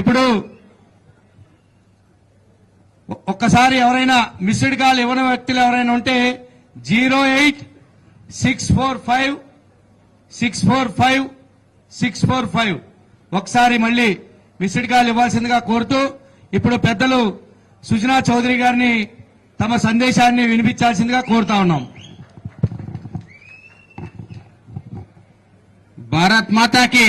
ఇప్పుడు ఒక్కసారి ఎవరైనా మిస్డ్ కాల్ ఇవ్వని వ్యక్తులు ఎవరైనా ఉంటే zero eight six four five six four five six four five. ఒకసారి మళ్ళీ మిస్డ్ కాల్ ఇవ్వాల్సిందిగా కోరుతూ ఇప్పుడు పెద్దలు సుజనా చౌదరి గారిని తమ సందేశాన్ని వినిపించాల్సిందిగా కోరుతా ఉన్నాం. భారత్ మాతాకి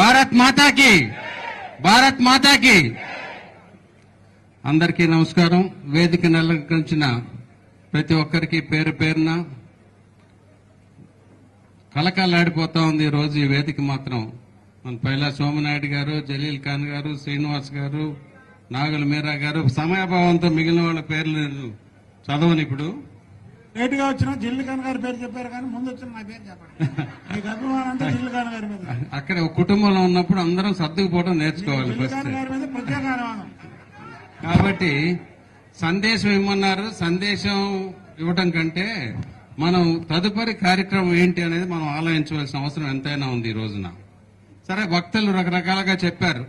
భారత్ మాతాకి. భారత్ మాతాకి అందరికీ నమస్కారం. వేదిక నెలకరించిన ప్రతి ఒక్కరికి పేరు పేరున కలకలాడిపోతా ఉంది రోజు ఈ వేదిక మాత్రం. మన పైలా సోమనాయుడు గారు జలీల్ ఖాన్ గారు శ్రీనివాస్ గారు నాగుల మీరా గారు సమయాభావంతో మిగిలిన వాళ్ళ పేర్లు చదవను ఇప్పుడు. లేట్గా వచ్చిన జిల్లు ఖాన్ గారి పేరు చెప్పారు కానీ ముందు వచ్చిన నా పేరు చెప్పండి. మీకు అభిమానం అంతా జిల్లు ఖాన్ గారి మీద. అక్కడ ఒక కుటుంబంలో ఉన్నప్పుడు అందరం సర్దుకుపోవడం నేర్చుకోవాలి గారి మీద ప్రత్యేక కాబట్టి సందేశం ఇమ్మన్నారు. సందేశం ఇవ్వటం కంటే మనం తదుపరి కార్యక్రమం ఏంటి అనేది మనం ఆలోచించవలసిన అవసరం ఎంతైనా ఉంది ఈ రోజున. సరే వక్తలు రకరకాలుగా చెప్పారు.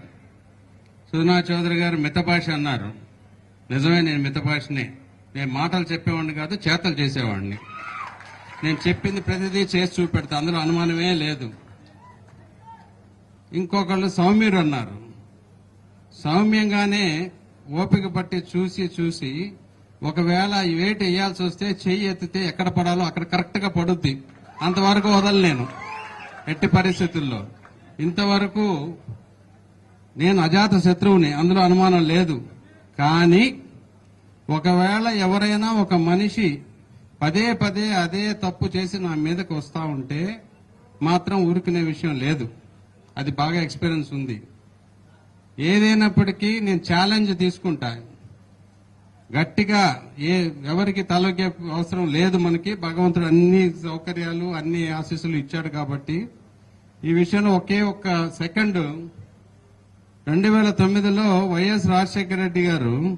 సుధనా చౌదరి గారు మితభాష అన్నారు. నిజమే నేను మితభాషనే. నేను మాటలు చెప్పేవాడిని కాదు చేతలు చేసేవాడిని. నేను చెప్పింది ప్రతిదీ చేసి చూపెడతా అందులో అనుమానమే లేదు. ఇంకొకళ్ళు సౌమ్యుడు అన్నారు. సౌమ్యంగానే ఓపిక పట్టి చూసి చూసి ఒకవేళ వేటు వేట వేయాల్సి వస్తే చెయ్యి ఎత్తితే ఎక్కడ పడాలో అక్కడ కరెక్ట్గా పడుద్ది. అంతవరకు వదలలేను ఎట్టి పరిస్థితుల్లో. ఇంతవరకు నేను అజాత శత్రువుని అందులో అనుమానం లేదు. కానీ ఒకవేళ ఎవరైనా ఒక మనిషి పదే పదే అదే తప్పు చేసి నా మీదకు వస్తా ఉంటే మాత్రం ఊరుకునే విషయం లేదు. అది బాగా ఎక్స్పీరియన్స్ ఉంది. ఏదైనప్పటికీ నేను ఛాలెంజ్ తీసుకుంటా. గట్టిగా ఏ ఎవరికి తలొగ్గే అవసరం లేదు మనకి. భగవంతుడు అన్ని సౌకర్యాలు అన్ని ఆశీస్సులు ఇచ్చాడు కాబట్టి. ఈ విషయంలో ఒకే ఒక్క సెకండ్. రెండు వేల తొమ్మిదిలో వైఎస్ రాజశేఖర రెడ్డి గారు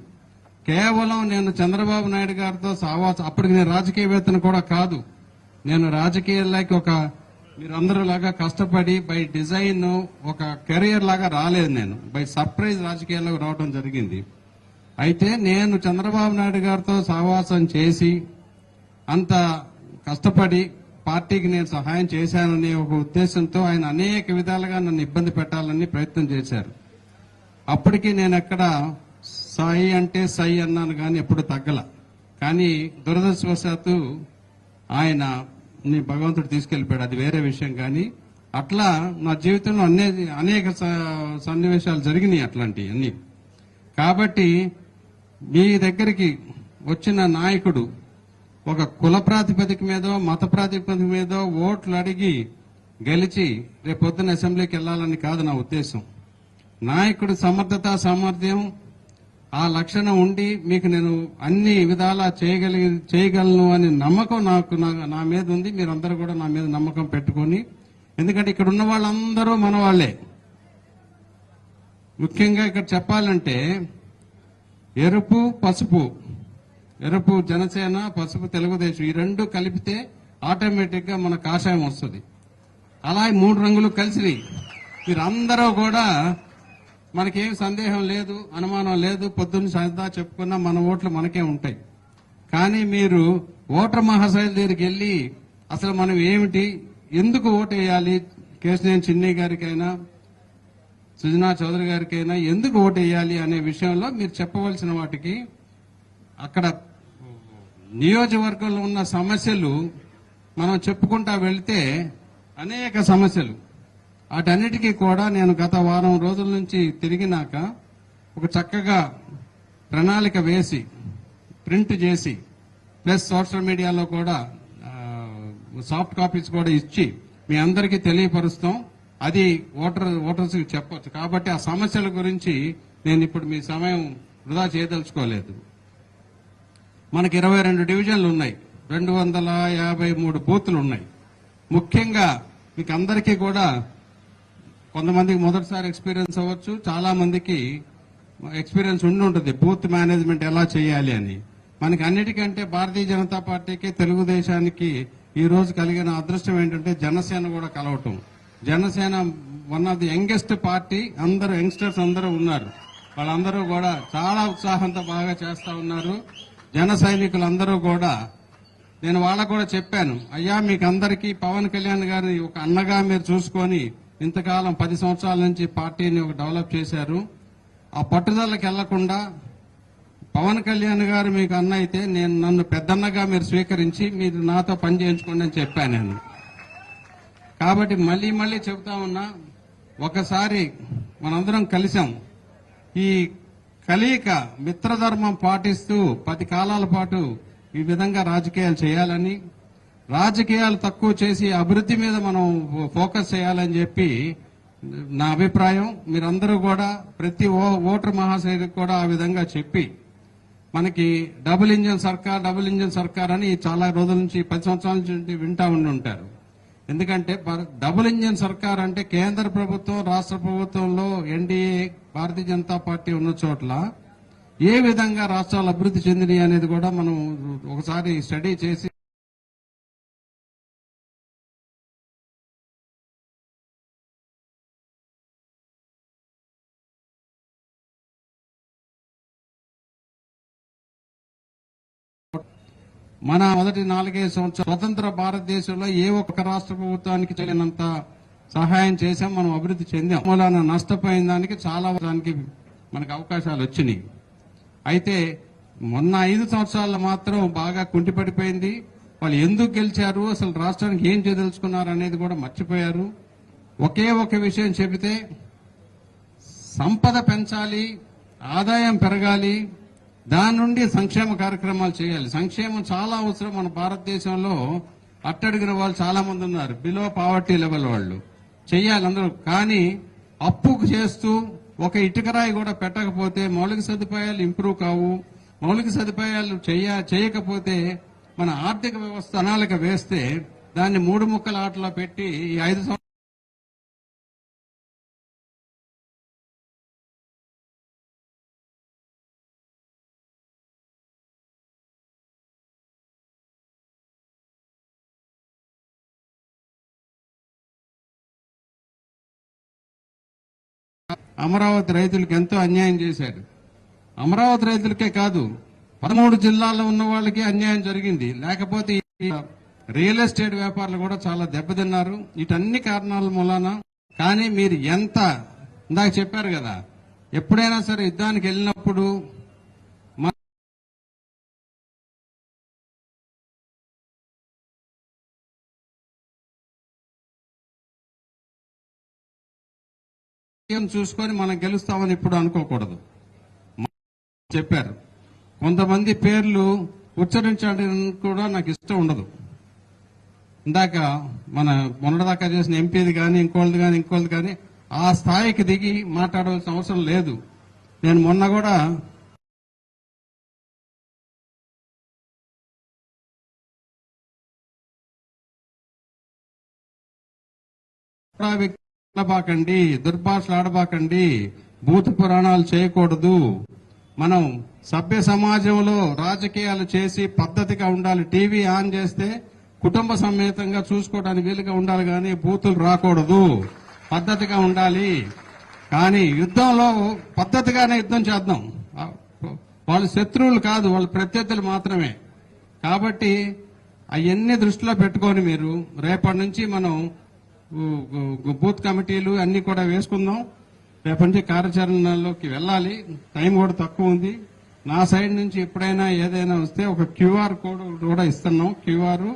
కేవలం నేను చంద్రబాబు నాయుడు గారితో సావాస అప్పటికి నేను రాజకీయవేత్తను కూడా కాదు. నేను రాజకీయాల్లోకి ఒక మీరందరూ లాగా కష్టపడి బై డిజైన్ ఒక కెరియర్ లాగా రాలేదు నేను. బై సర్ప్రైజ్ రాజకీయాల్లోకి రావడం జరిగింది. అయితే నేను చంద్రబాబు నాయుడు గారితో సహవాసం చేసి అంత కష్టపడి పార్టీకి నేను సహాయం చేశాననే ఒక ఉద్దేశంతో ఆయన అనేక విధాలుగా నన్ను ఇబ్బంది పెట్టాలని ప్రయత్నం చేశారు. అప్పటికి నేను ఎక్కడ సాయి అంటే సై అన్నాను కానీ ఎప్పుడు తగ్గల. కానీ దురదృష్టవశాత్తు ఆయన నీ భగవంతుడు తీసుకెళ్ళిపోయాడు అది వేరే విషయం కానీ అట్లా నా జీవితంలో అనే అనేక స- సన్నివేశాలు జరిగినాయి అట్లాంటివి అన్ని. కాబట్టి మీ దగ్గరికి వచ్చిన నాయకుడు ఒక కుల ప్రాతిపదిక మీదో మత ప్రాతిపదిక మీదో ఓట్లు అడిగి గెలిచి రేపు పొద్దున్న అసెంబ్లీకి వెళ్ళాలని కాదు నా ఉద్దేశం. నాయకుడు సమర్థత సామర్థ్యం ఆ లక్షణం ఉండి మీకు నేను అన్ని విధాలా చేయగలిగి చేయగలను అనే నమ్మకం నాకు నా- నా మీద ఉంది. మీరందరూ కూడా నా మీద నమ్మకం పెట్టుకొని. ఎందుకంటే ఇక్కడ ఉన్న వాళ్ళందరూ మన వాళ్ళే ముఖ్యంగా ఇక్కడ చెప్పాలంటే ఎరుపు పసుపు. ఎరుపు జనసేన పసుపు తెలుగుదేశం ఈ రెండు కలిపితే ఆటోమేటిక్గా మన కాషాయం వస్తుంది. అలా మూడు రంగులు కలిసినాయి. మీరందరూ కూడా మనకేం సందేహం లేదు అనుమానం లేదు పొద్దున్న సరదా చెప్పుకున్న మన ఓట్లు మనకే ఉంటాయి. కానీ మీరు ఓటర్ మహాశైల దగ్గరికి వెళ్ళి అసలు మనం ఏమిటి ఎందుకు ఓటు వేయాలి? కేశినేని చిన్నయ్య గారికైనా సుజనా చౌదరి గారికైనా ఎందుకు ఓటు వేయాలి అనే విషయంలో మీరు చెప్పవలసిన వాటికి అక్కడ నియోజకవర్గంలో ఉన్న సమస్యలు మనం చెప్పుకుంటా వెళ్తే అనేక సమస్యలు. వాటన్నిటికీ కూడా నేను గత వారం రోజుల నుంచి తిరిగినాక ఒక చక్కగా ప్రణాళిక వేసి ప్రింట్ చేసి ప్లస్ సోషల్ మీడియాలో కూడా సాఫ్ట్ కాపీస్ కూడా ఇచ్చి మీ అందరికీ తెలియపరుస్తాం. అది ఓటర్ ఓటర్స్ చెప్పచ్చు. కాబట్టి ఆ సమస్యల గురించి నేను ఇప్పుడు మీ సమయం వృధా చేయదలుచుకోలేదు. మనకి ఇరవై రెండు డివిజన్లు ఉన్నాయి. రెండు వందల యాభై మూడు బూతులు ఉన్నాయి. ముఖ్యంగా మీకు అందరికీ కూడా కొంతమందికి మొదటిసారి ఎక్స్పీరియన్స్ అవ్వచ్చు చాలా మందికి ఎక్స్పీరియన్స్ ఉండి ఉంటుంది బూత్ మేనేజ్మెంట్ ఎలా చేయాలి అని. మనకి అన్నిటికంటే భారతీయ జనతా పార్టీకి తెలుగుదేశానికి ఈ రోజు కలిగిన అదృష్టం ఏంటంటే జనసేన కూడా కలవటం. Janasena one of the youngest party అందరూ యంగ్స్టర్స్ అందరూ ఉన్నారు. వాళ్ళందరూ కూడా చాలా ఉత్సాహంతో బాగా చేస్తా ఉన్నారు. జన సైనికులందరూ కూడా నేను వాళ్ళకు కూడా చెప్పాను అయ్యా మీకు అందరికీ పవన్ కళ్యాణ్ గారిని ఒక అన్నగా మీరు చూసుకొని ఇంతకాలం పది సంవత్సరాల నుంచి పార్టీని ఒక డెవలప్ చేశారు. ఆ పట్టుదలకు వెళ్ళకుండా పవన్ కళ్యాణ్ గారు మీకు అన్న అయితే నేను నన్ను పెద్దన్నగా మీరు స్వీకరించి మీరు నాతో పని చేయించుకోండి అని చెప్పాను నేను. కాబట్టి మళ్ళీ మళ్ళీ చెబుతా ఉన్నా ఒకసారి మనందరం కలిసాం ఈ కలియిక మిత్రధర్మం పాటిస్తూ పది కాలాల పాటు ఈ విధంగా రాజకీయాలు చేయాలని రాజకీయాలు తక్కువ చేసి అభివృద్ధి మీద మనం ఫోకస్ చేయాలని చెప్పి నా అభిప్రాయం. మీరందరూ కూడా ప్రతి ఓటర్ మహాశైలికి కూడా ఆ విధంగా చెప్పి మనకి డబుల్ ఇంజన్ సర్కార్ డబుల్ ఇంజన్ సర్కార్ అని చాలా రోజుల నుంచి పది సంవత్సరాల నుంచి వింటా ఉండి ఉంటారు. ఎందుకంటే డబుల్ ఇంజన్ సర్కార్ అంటే కేంద్ర ప్రభుత్వం రాష్ట్ర ప్రభుత్వంలో ఎన్డీఏ భారతీయ జనతా పార్టీ ఉన్న చోట్ల ఏ విధంగా రాష్ట్రాలు అభివృద్ధి చెందినాయి అనేది కూడా మనం ఒకసారి స్టడీ చేసి మన మొదటి నాలుగైదు సంవత్సరాలు స్వతంత్ర భారతదేశంలో ఏ ఒక్క రాష్ట్ర ప్రభుత్వానికి చేయనంత సహాయం చేసాం మనం అభివృద్ధి చెందాం. మూలాన నష్టపోయిన దానికి చాలా దానికి మనకు అవకాశాలు వచ్చినాయి. అయితే మొన్న ఐదు సంవత్సరాల్లో మాత్రం బాగా కుంటిపడిపోయింది. వాళ్ళు ఎందుకు గెలిచారు అసలు రాష్ట్రానికి ఏం చేయదలుచుకున్నారు అనేది కూడా మర్చిపోయారు. ఒకే ఒక విషయం చెబితే సంపద పెంచాలి ఆదాయం పెరగాలి దాని నుండి సంక్షేమ కార్యక్రమాలు చేయాలి. సంక్షేమం చాలా అవసరం. మన భారతదేశంలో అట్టడిగిన వాళ్ళు చాలా మంది ఉన్నారు. బిలో పావర్టీ లెవెల్ వాళ్ళు. చెయ్యాలి అందరూ. కానీ అప్పు చేస్తూ ఒక ఇటుకరాయి కూడా పెట్టకపోతే మౌలిక సదుపాయాలు ఇంప్రూవ్ కావు. మౌలిక సదుపాయాలు చేయ చేయకపోతే మన ఆర్థిక వ్యవస్థ అనాలిక వేస్తే దాన్ని మూడు ముక్కల ఆటలో పెట్టి ఈ ఐదు అమరావతి రైతులకు ఎంతో అన్యాయం చేశాడు అమరావతి రైతులకే కాదు పదమూడు జిల్లాల్లో ఉన్న వాళ్ళకి అన్యాయం జరిగింది. లేకపోతే రియల్ ఎస్టేట్ వ్యాపారులు కూడా చాలా దెబ్బతిన్నారు. ఇటన్ని కారణాల మూలాన కానీ మీరు ఎంత ఇందాక చెప్పారు కదా ఎప్పుడైనా సరే యుద్ధానికి వెళ్ళినప్పుడు ఏం చూసుకొని మనం గెలుస్తామని ఇప్పుడు అనుకోకూడదు. చెప్పారు. కొంతమంది పేర్లు ఉచ్చరించడానికి కూడా నాకు ఇష్టం ఉండదు. ఇందాక మన మొన్నటిదాకా చేసిన ఎంపీది కానీ ఇంకోళ్ళది కానీ ఇంకోళ్ళది కానీ ఆ స్థాయికి దిగి మాట్లాడవలసిన అవసరం లేదు. నేను మొన్న కూడా ఆడబాకండి దుర్భాషలు ఆడబాకండి భూత పురాణాలు చేయకూడదు. మనం సభ్య సమాజంలో రాజకీయాలు చేసి పద్ధతిగా ఉండాలి. టీవీ ఆన్ చేస్తే కుటుంబ సమేతంగా చూసుకోవడానికి వీలుగా ఉండాలి కానీ బూతులు రాకూడదు. పద్ధతిగా ఉండాలి. కానీ యుద్ధంలో పద్ధతిగానే యుద్ధం చేద్దాం. వాళ్ళు శత్రువులు కాదు వాళ్ళు ప్రత్యర్థులు మాత్రమే. కాబట్టి అవన్నీ దృష్టిలో పెట్టుకొని మీరు రేపటి నుంచి మనం బూత్ కమిటీలు అన్ని కూడా వేసుకుందాం. రేపటి కార్యాచరణలోకి వెళ్ళాలి. టైం కూడా తక్కువ ఉంది. నా సైడ్ నుంచి ఎప్పుడైనా ఏదైనా వస్తే ఒక క్యూఆర్ కోడ్ కూడా ఇస్తున్నాం. క్యూఆర్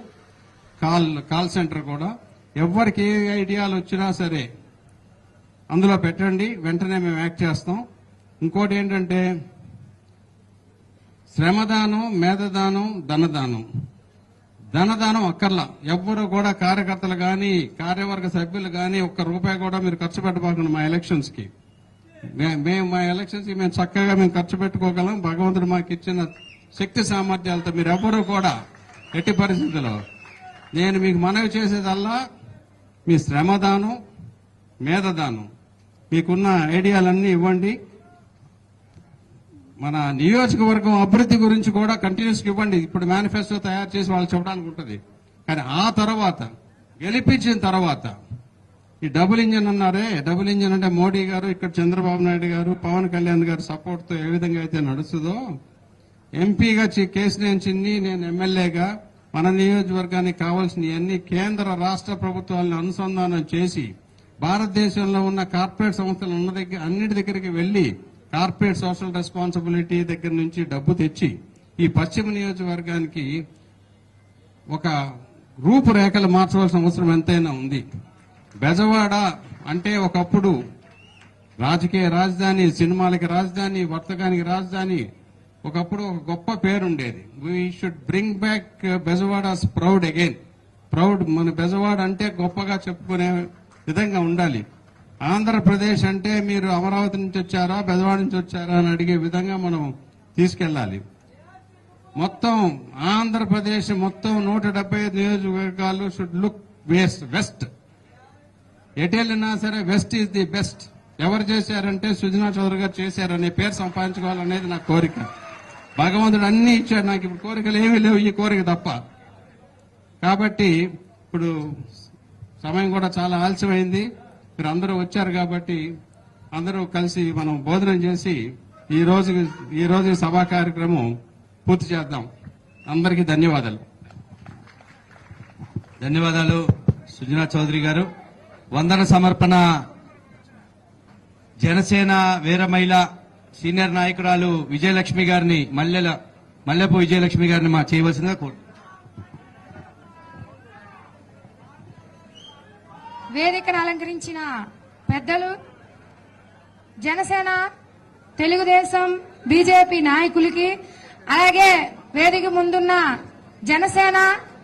కాల్ కాల్ సెంటర్ కూడా. ఎవరికి ఏ ఐడియాలు వచ్చినా సరే అందులో పెట్టండి. వెంటనే మేము యాక్ట్ చేస్తాం. ఇంకోటి ఏంటంటే శ్రమదానం మేధదానం ధనదానం. ధనదానం అక్కర్లా. ఎవ్వరు కూడా కార్యకర్తలు కానీ కార్యవర్గ సభ్యులు కానీ ఒక్క రూపాయి కూడా మీరు ఖర్చు పెట్టబోకండి మా ఎలక్షన్స్కి. మేము మా ఎలక్షన్స్కి మేము చక్కగా మేము ఖర్చు పెట్టుకోగలం. భగవంతుడు మాకు ఇచ్చిన శక్తి సామర్థ్యాలతో మీరు ఎవ్వరూ కూడా ఎట్టి పరిస్థితుల్లో నేను మీకు మనవి చేసేదల్లా మీ శ్రమదానం మేధదానం. మీకున్న ఐడియాలన్నీ ఇవ్వండి. మన నియోజకవర్గం అభివృద్ధి గురించి కూడా కంటిన్యూస్ ఇవ్వండి. ఇప్పుడు మేనిఫెస్టో తయారు చేసి వాళ్ళు చెప్పడానికి ఉంటుంది. కానీ ఆ తర్వాత గెలిపించిన తర్వాత ఈ డబుల్ ఇంజన్ అన్నారే డబుల్ ఇంజన్ అంటే మోడీ గారు ఇక్కడ చంద్రబాబు నాయుడు గారు పవన్ కళ్యాణ్ గారు సపోర్ట్తో ఏ విధంగా అయితే నడుస్తుందో ఎంపీగా చి- కేసినేని చిన్ని నేను ఎమ్మెల్యేగా మన నియోజకవర్గానికి కావాల్సినవన్నీ కేంద్ర రాష్ట్ర ప్రభుత్వాలను అనుసంధానం చేసి భారతదేశంలో ఉన్న కార్పొరేట్ సంస్థలు ఉన్న దగ్గర అన్నిటి దగ్గరికి వెళ్ళి కార్పొరేట్ సోషల్ రెస్పాన్సిబిలిటీ దగ్గర నుంచి డబ్బు తెచ్చి ఈ పశ్చిమ నియోజకవర్గానికి ఒక రూపురేఖలు మార్చవలసిన అవసరం ఎంతైనా ఉంది. బెజవాడ అంటే ఒకప్పుడు రాజకీయ రాజధాని సినిమాలకి రాజధాని వర్తకానికి రాజధాని ఒకప్పుడు ఒక గొప్ప పేరుండేది. We should bring back Bezawada's proud again proud మన బెజవాడ అంటే గొప్పగా చెప్పుకునే విధంగా ఉండాలి. ఆంధ్రప్రదేశ్ అంటే మీరు అమరావతి నుంచి వచ్చారా పెదవాడి నుంచి వచ్చారా అని అడిగే విధంగా మనం తీసుకెళ్ళాలి. మొత్తం ఆంధ్రప్రదేశ్ మొత్తం నూట డెబ్బై ఐదు నియోజకవర్గాలు షుడ్ లుక్ వేస్ట్ వెస్ట్ ఎటు వెళ్ళినా సరే వెస్ట్ ఈజ్ ది బెస్ట్ ఎవరు చేశారంటే సుజనా చౌదరి గారు చేశారనే పేరు సంపాదించుకోవాలనేది నా కోరిక. భగవంతుడు అన్ని ఇచ్చాడు. నాకు ఇప్పుడు కోరికలు ఏమీ లేవు ఈ కోరిక తప్ప. కాబట్టి ఇప్పుడు సమయం కూడా చాలా ఆలస్యమైంది. మీరు అందరూ వచ్చారు కాబట్టి అందరూ కలిసి మనం భోజనం చేసి ఈ రోజు ఈ రోజు సభా కార్యక్రమం పూర్తి చేద్దాం. అందరికీ ధన్యవాదాలు. ధన్యవాదాలు సుజనా చౌదరి గారు. వందన సమర్పణ జనసేన వీరమహిళ సీనియర్ నాయకురాలు విజయలక్ష్మి గారిని మల్లెల మల్లెపు విజయలక్ష్మి గారిని మా చేయవలసిందిగా కోరు వేదికను అలంకరించిన పెద్దలు జనసేన తెలుగుదేశం బీజేపీ నాయకులకి అలాగే వేదిక ముందున్న జనసేన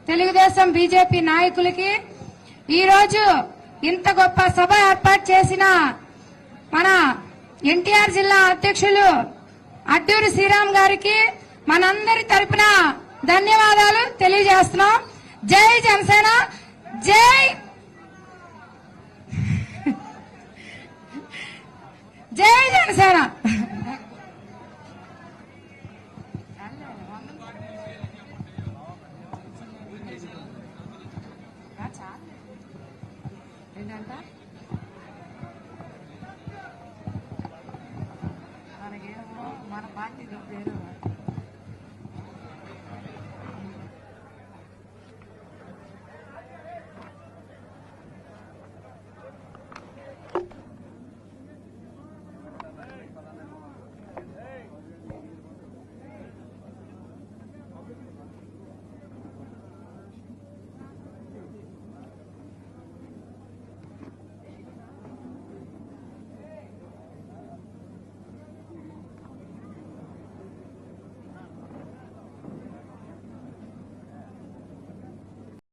తెలుగుదేశం బీజేపీ నాయకులకి ఈరోజు ఇంత గొప్ప సభ ఏర్పాటు చేసిన మన ఎన్టీఆర్ జిల్లా అధ్యక్షులు అడ్డూరి శ్రీరామ్ గారికి మనందరి తరపున ధన్యవాదాలు తెలియజేస్తున్నాం. జై జనసేన జై జై జనసేన.